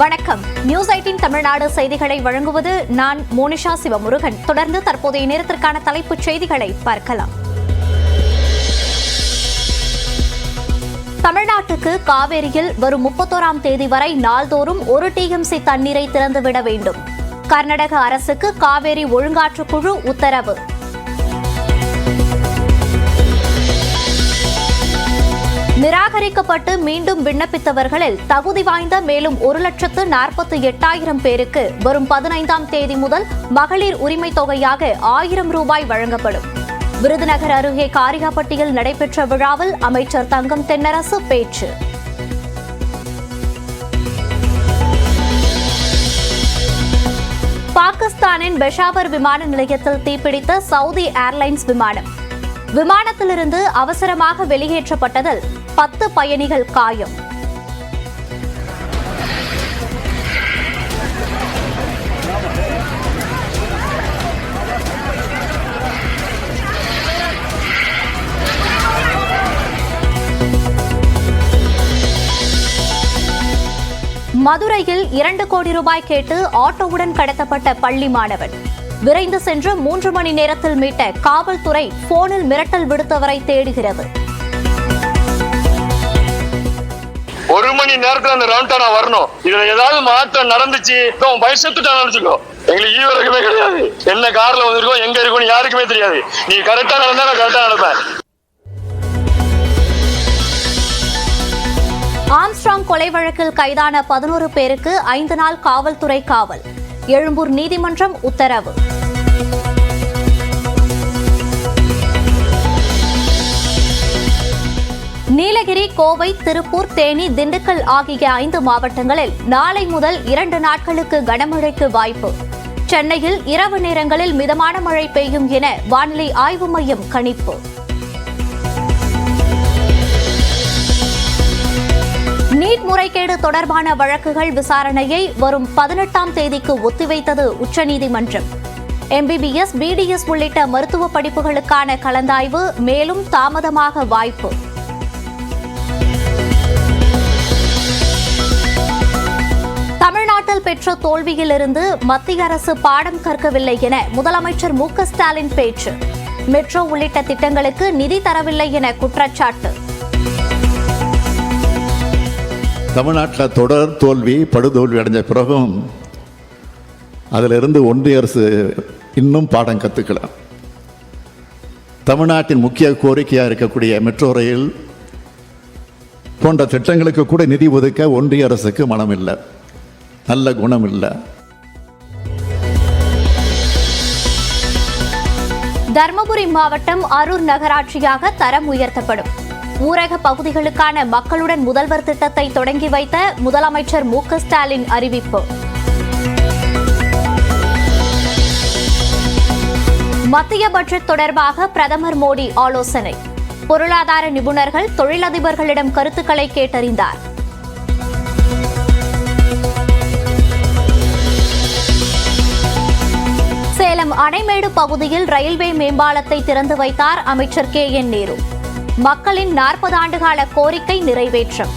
வணக்கம். நியூஸ் ஐட்டின் தமிழ்நாடு செய்திகளை வழங்குவது நான் மோனிஷா சிவமுருகன். தொடர்ந்து தற்போதைய நேரத்திற்கான தலைப்புச் செய்திகளை பார்க்கலாம். தமிழ்நாட்டுக்கு காவேரியில் வரும் முப்பத்தோராம் தேதி வரை நாள்தோறும் ஒரு டிஎம்சி தண்ணீரை திறந்துவிட வேண்டும். கர்நாடக அரசுக்கு காவேரி ஒழுங்காற்றுக்குழு உத்தரவு. நிராகரிக்கப்பட்டு மீண்டும் விண்ணப்பித்தவர்களில் தகுதி வாய்ந்த மேலும் ஒரு லட்சத்து நாற்பத்தி எட்டாயிரம் பேருக்கு வரும் பதினைந்தாம் தேதி முதல் மகளிர் உரிமை தொகையாக ஆயிரம் ரூபாய் வழங்கப்படும். விருதுநகர் அருகே காரிகாப்பட்டியில் நடைபெற்ற விழாவில் அமைச்சர் தங்கம் தென்னரசு பேச்சு. பாகிஸ்தானின் பெஷாவர் விமான நிலையத்தில் தீப்பிடித்த சவுதி ஏர்லைன்ஸ் விமானம். விமானத்திலிருந்து அவசரமாக வெளியேற்றப்பட்டதில் பத்து பயணிகள் காயம். மதுரையில் இரண்டு கோடி ரூபாய் கேட்டு ஆட்டோவுடன் கடத்தப்பட்ட பள்ளி மாணவன். விரைந்து சென்று மூன்று மணி நேரத்தில் மீட்ட காவல்துறை போனில் மிரட்டல் விடுத்தவரை தேடுகிறது. ஒரு மணி நேரத்துல அந்த ரவுண்டா நான் வரணும். இதுல ஏதாவது மாற்றம் நடந்துச்சு இப்போ உன் பையன் செத்துட்டான்னு நினைச்சுக்கோ எங்களுக்கு ஈவரக்குமே கிடையாது. என்ன கார்ல வந்திருக்கோம் எங்க இருக்கும்னு யாருக்குமே தெரியாது. நீ கரெக்டா நடந்தா நான் கரெக்டா நடப்பேன். ஆம்ஸ்ட்ராங் கொலை வழக்கில் கைதான பதினோரு பேருக்கு ஐந்து நாள் காவல்துறை காவல். எழும்பூர் நீதிமன்றம் உத்தரவு. நீலகிரி கோவை திருப்பூர் தேனி திண்டுக்கல் ஆகிய ஐந்து மாவட்டங்களில் நாளை முதல் இரண்டு நாட்களுக்கு கனமழைக்கு வாய்ப்பு. சென்னையில் இரவு நேரங்களில் மிதமான மழை பெய்யும் என வானிலை ஆய்வு மையம் கணிப்பு. நீட் முறைகேடு தொடர்பான வழக்குகள் விசாரணையை வரும் பதினெட்டாம் தேதிக்கு ஒத்திவைத்தது உச்சநீதிமன்றம். எம்பிபிஎஸ் பிடிஎஸ் உள்ளிட்ட மருத்துவ படிப்புகளுக்கான கலந்தாய்வு மேலும் தாமதமாக வாய்ப்பு. தேர்தலில் பெற்ற தோல்வியிலிருந்து மத்திய அரசு பாடம் கற்கவில்லை என முதலமைச்சர் மு ஸ்டாலின் பேச்சு. மெட்ரோ உள்ளிட்ட திட்டங்களுக்கு நிதி தரவில்லை என குற்றச்சாட்டு. தமிழ்நாட்டில் தொடர் தோல்வி படுதோல்வி அடைஞ்ச பிறகும் அதிலிருந்து ஒன்றிய அரசு இன்னும் பாடம் கற்றுக்கல தமிழ்நாட்டின் முக்கிய கோரிக்கையாக இருக்கக்கூடிய மெட்ரோ ரயில் போன்ற திட்டங்களுக்கு கூட நிதி ஒதுக்க ஒன்றிய அரசுக்கு மனம் இல்லை நல்ல குணம் இல்லை தருமபுரி மாவட்டம் அரூர் நகராட்சியாக தரம் உயர்த்தப்படும். ஊரக பகுதிகளுக்கான மக்களுடன் முதல்வர் திட்டத்தை தொடங்கி வைத்த முதலமைச்சர் மு ஸ்டாலின் அறிவிப்பு. மத்திய பட்ஜெட் தொடர்பாக பிரதமர் மோடி ஆலோசனை. பொருளாதார நிபுணர்கள் தொழிலதிபர்களிடம் கருத்துக்களை கேட்டறிந்தார். சேலம் அணைமேடு பகுதியில் ரயில்வே மேம்பாலத்தை திறந்து வைத்தார் அமைச்சர் கே என் நேரு. மக்களின் நாற்பது ஆண்டுகால கோரிக்கை நிறைவேற்றம்.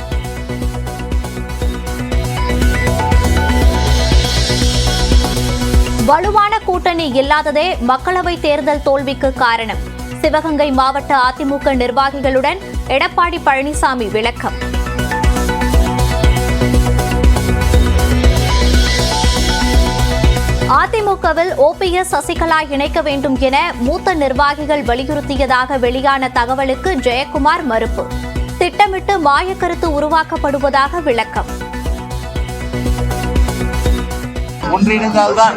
வலுவான கூட்டணி இல்லாததே மக்களவை தேர்தல் தோல்விக்கு காரணம். சிவகங்கை மாவட்ட அதிமுக நிர்வாகிகளுடன் எடப்பாடி பழனிசாமி விளக்கம். அதிமுகவில் ஓபிஎஸ் சசிகலா இணைக்க வேண்டும் என மூத்த நிர்வாகிகள் வலியுறுத்தியதாக வெளியான தகவலுக்கு ஜெயக்குமார் மறுப்பு. திட்டமிட்டு மாயக்கருத்து உருவாக்கப்படுவதாக விளக்கம். ஒன்றிணைந்தால்தான்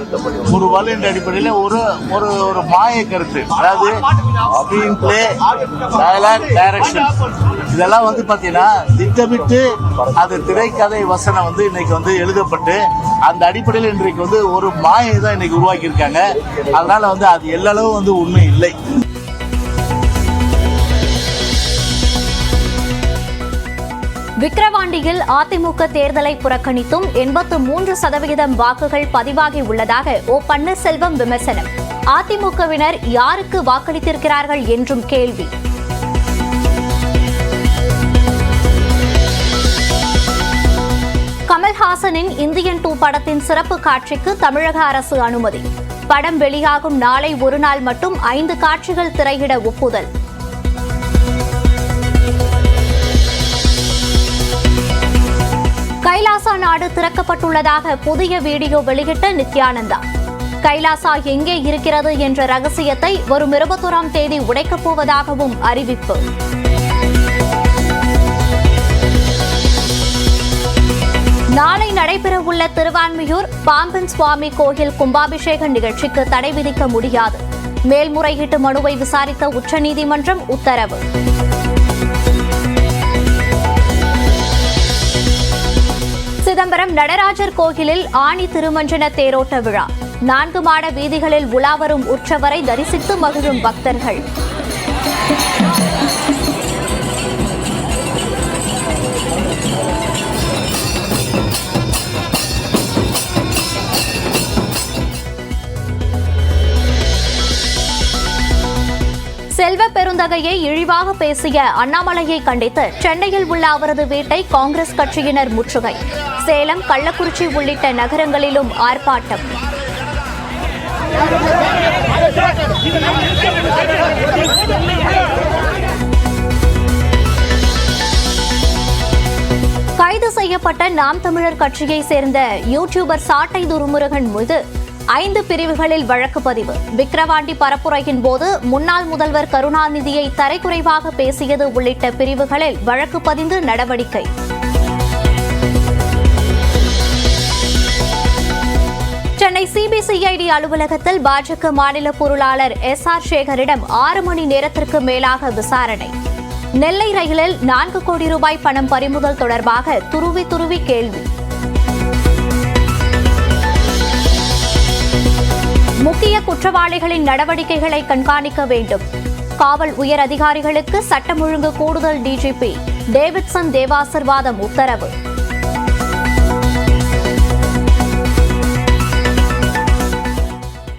ஒரு வலு என்ற அடிப்படையில் ஒரு ஒரு ஒரு மாய கருத்து. அதாவது ஸ்கிரீன் பிளே டயலாக் டைரக்ஷன் இதெல்லாம் வந்து பார்த்தீங்கன்னா திட்டமிட்டு அது திரைக்கதை வசனம் வந்து இன்னைக்கு வந்து எழுதப்பட்டு அந்த அடிப்படையில் இன்றைக்கு வந்து ஒரு மாயை தான் இன்னைக்கு உருவாக்கியிருக்காங்க. அதனால வந்து அது எல்லளவு வந்து உண்மை இல்லை. விக்கிரவாண்டியில் அதிமுக தேர்தலை புறக்கணித்தும் எண்பத்து மூன்று சதவிகிதம் வாக்குகள் பதிவாகி உள்ளதாக ஓ பன்னீர்செல்வம் விமர்சனம். அதிமுகவினர் யாருக்கு வாக்களித்திருக்கிறார்கள் என்றும் கேள்வி. கமல்ஹாசனின் இந்தியன் டூ படத்தின் சிறப்பு காட்சிக்கு தமிழக அரசு அனுமதி. படம் வெளியாகும் நாளை ஒரு நாள் மட்டும் ஐந்து காட்சிகள் திரையிட ஒப்புதல். கைலாசா நாடு திறக்கப்பட்டுள்ளதாக புதிய வீடியோ வெளியிட்ட நித்யானந்தா. கைலாசா எங்கே இருக்கிறது என்ற ரகசியத்தை வரும் இருபத்தோராம் தேதி உடைக்கப் போவதாகவும் அறிவிப்பு. நாளை நடைபெறவுள்ள திருவான்மியூர் பாம்பன் சுவாமி கோயில் கும்பாபிஷேக நிகழ்ச்சிக்கு தடை விதிக்க முடியாது. மேல்முறையீட்டு மனுவை விசாரித்த உச்சநீதிமன்றம் உத்தரவு. சிதம்பரம் நடராஜர் கோயிலில் ஆணி திருமஞ்சன தேரோட்ட விழா. நான்கு மாட வீதிகளில் உலாவரும் உற்சவரை தரிசித்து மகிழும் பக்தர்கள். செல்வ பெருந்தகையை இழிவாக பேசிய அண்ணாமலையை கண்டித்து சென்னையில் உள்ள அவரது வீட்டை காங்கிரஸ் கட்சியினர் முற்றுகை. சேலம் கள்ளக்குறிச்சி உள்ளிட்ட நகரங்களிலும் ஆர்ப்பாட்டம். கைது செய்யப்பட்ட நாம் தமிழர் கட்சியை சேர்ந்த யூடியூபர் சாட்டை துருமுருகன் மீது ஐந்து பிரிவுகளில் வழக்கு பதிவு. விக்கிரவாண்டி பரப்புரையின் போது முன்னாள் முதல்வர் கருணாநிதியை தரைக்குறைவாக பேசியது உள்ளிட்ட பிரிவுகளில் வழக்கு பதிந்து நடவடிக்கை. சென்னை சிபிசிஐடி அலுவலகத்தில் பாஜக மாநில பொருளாளர் எஸ் ஆர் சேகரிடம் ஆறு மணி நேரத்திற்கு மேலாக விசாரணை. நெல்லை ரயிலில் நான்கு கோடி ரூபாய் பணம் பறிமுதல் தொடர்பாக துருவி துருவி கேள்வி. முக்கிய குற்றவாளிகளின் நடவடிக்கைகளை கண்காணிக்க வேண்டும். காவல் உயர் அதிகாரிகளுக்கு சட்டம் ஒழுங்கு கூடுதல் டிஜிபி டேவிட்சன் தேவாசிர்வாதம் உத்தரவு.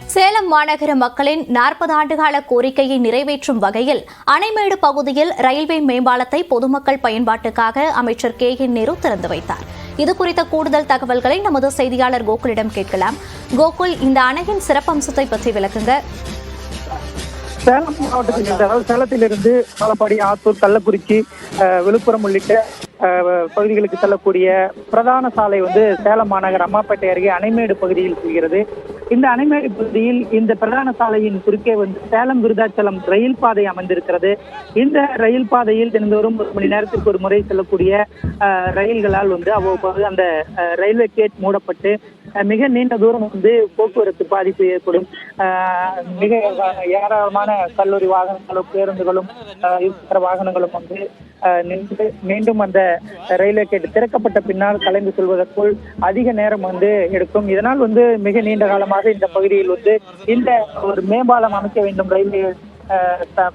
சேலம் மாநகர மக்களின் நாற்பது ஆண்டுகால கோரிக்கையை நிறைவேற்றும் வகையில் அணைமேடு பகுதியில் ரயில்வே மேம்பாலத்தை பொதுமக்கள் பயன்பாட்டுக்காக அமைச்சர் கே என் நேரு திறந்து வைத்தார். இது குறித்த கூடுதல் தகவல்களை நமது செய்தியாளர் கோகுலிடம் கேட்கலாம். கோகுல் இந்த அணையின் சிறப்பம்சத்தை பற்றி விளக்குங்க. சேலம் மாவட்டத்தில் அதாவது சேலத்திலிருந்து பாலப்பாடி ஆத்தூர் கள்ளக்குறிச்சி அஹ், விழுப்புரம் உள்ளிட்ட பகுதிகளுக்கு செல்லக்கூடிய பிரதான சாலை வந்து சேலம் மாநகர் அம்மாப்பேட்டை அருகே அணைமேடு பகுதியில் செல்கிறது. இந்த அணைமேடு பகுதியில் இந்த பிரதான சாலையின் குறுக்கே வந்து சேலம் விருதாச்சலம் ரயில் பாதை அமைந்திருக்கிறது. இந்த ரயில் பாதையில் தினந்தோறும் ஒரு மணி நேரத்திற்கு ஒரு முறை செல்லக்கூடிய ரயில்களால் வந்து அவ்வப்போது அந்த ரயில்வே கேட் மூடப்பட்டு மிக நீண்ட தூரம் வந்து போக்குவரத்து பாதிப்பு ஏற்படும். மிக ஏராளமான கல்லூரி வாகனங்களும் பேருந்துகளும் இருசக்கர வாகனங்களும் வந்து நின்று மீண்டும் அந்த ரயில்வே கேட் திறக்கப்பட்ட பின்னால் கலைந்து செல்வதற்குள் அதிக நேரம் வந்து எடுக்கும். இதனால் வந்து மிக நீண்ட காலமாக இந்த பகுதியில் வந்து இந்த ஒரு மேம்பாலம் அமைக்க வேண்டும் ரயில்வே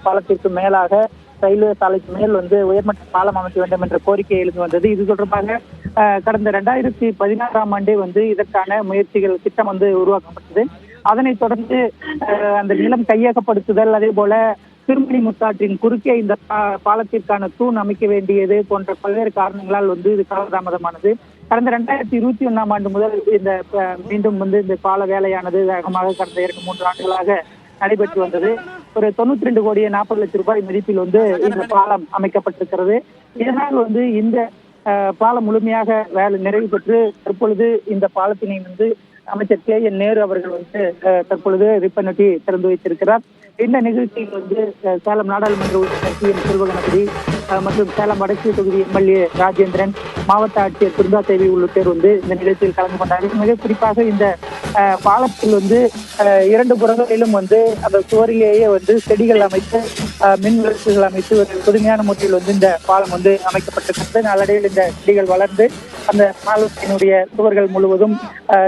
பாலத்திற்கு மேலாக. ரயில்வே சாலைக்கு மேல் வந்து உயர்மட்ட பாலம் அமைக்க வேண்டும் என்ற கோரிக்கை எழுந்து வந்தது. இது தொடர்பாக கடந்த ரெண்டாயிரத்தி பதினாறாம் ஆண்டே வந்து இதற்கான முயற்சிகள் திட்டம் வந்து உருவாக்கப்பட்டது. அதனைத் தொடர்ந்து அஹ், அந்த நிலம் கையகப்படுத்துதல் அதே போல திருமணி முத்தாற்றின் குறுக்கே இந்த பா- பாலத்திற்கான தூண் அமைக்க வேண்டியது போன்ற பல்வேறு காரணங்களால் வந்து இது காலதாமதமானது. கடந்த ரெண்டாயிரத்தி இருபத்தி ஒண்ணாம் ஆண்டு முதல் இந்த மீண்டும் வந்து இந்த பால வேலையானது வேகமாக கடந்த இரண்டு மூன்று ஆண்டுகளாக நடைபெற்று வந்தது. ஒரு தொண்ணூத்தி ரெண்டு கோடியே நாற்பது லட்சம் ரூபாய் மதிப்பில் வந்து இந்த பாலம் அமைக்கப்பட்டிருக்கிறது. இதனால் வந்து இந்த பாலம் முழுமையாக வேலை நிறைவு பெற்று தற்பொழுது இந்த பாலத்தினை வந்து அமைச்சர் கே என் நேரு அவர்கள் வந்து தற்பொழுது ரிப்பனட்டி திறந்து வைத்திருக்கிறார். இந்த நிகழ்ச்சியில் வந்து சேலம் நாடாளுமன்ற உறுப்பினர் சி என் செல்வகணபதி அஹ், மற்றும் சேலம் வடக்கு தொகுதி எம்எல்ஏ ராஜேந்திரன் மாவட்ட ஆட்சியர் பிருந்தா தேவி உள்ளிட்டோர் வந்து இந்த நிகழ்ச்சியில் கலந்து கொண்டார்கள். மிக குறிப்பாக இந்த பாலத்தில் வந்து இரண்டு புறங்களிலும் வந்து அந்த சுவரிலேயே வந்து செடிகள் அமைத்து மின் விளக்குகள் அமைத்து ஒரு புதுமையான முறையில் வந்து இந்த பாலம் வந்து அமைக்கப்பட்டிருக்கிறது. நாளடைவில் இந்த செடிகள் வளர்ந்து அந்த பாலத்தினுடைய சுவர்கள் முழுவதும்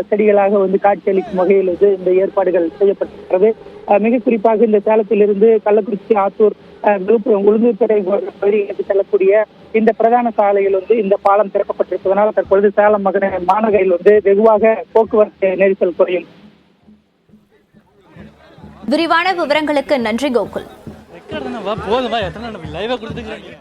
செடிகளாக வந்து காட்சியளிக்கும் வகையில் வந்து இந்த ஏற்பாடுகள் செய்யப்பட்டிருக்கிறது. மிக குறிப்பாக இந்த சேலத்திலிருந்து கள்ளக்குறிச்சி ஆத்தூர் விழுப்புரம் உளுந்தூர்பேட்டை பகுதிகளுக்கு செல்லக்கூடிய இந்த பிரதான சாலையில் வந்து இந்த பாலம் திறக்கப்பட்டிருப்பதனால் தற்பொழுது சேலம் மகன மாநகரில் வந்து வெகுவாக போக்குவரத்து நெரிசல் குறையும். விரிவான விவரங்களுக்கு நன்றி கோகுல். போதும் எத்தனை லைவாக கொடுத்துக்கிறீங்க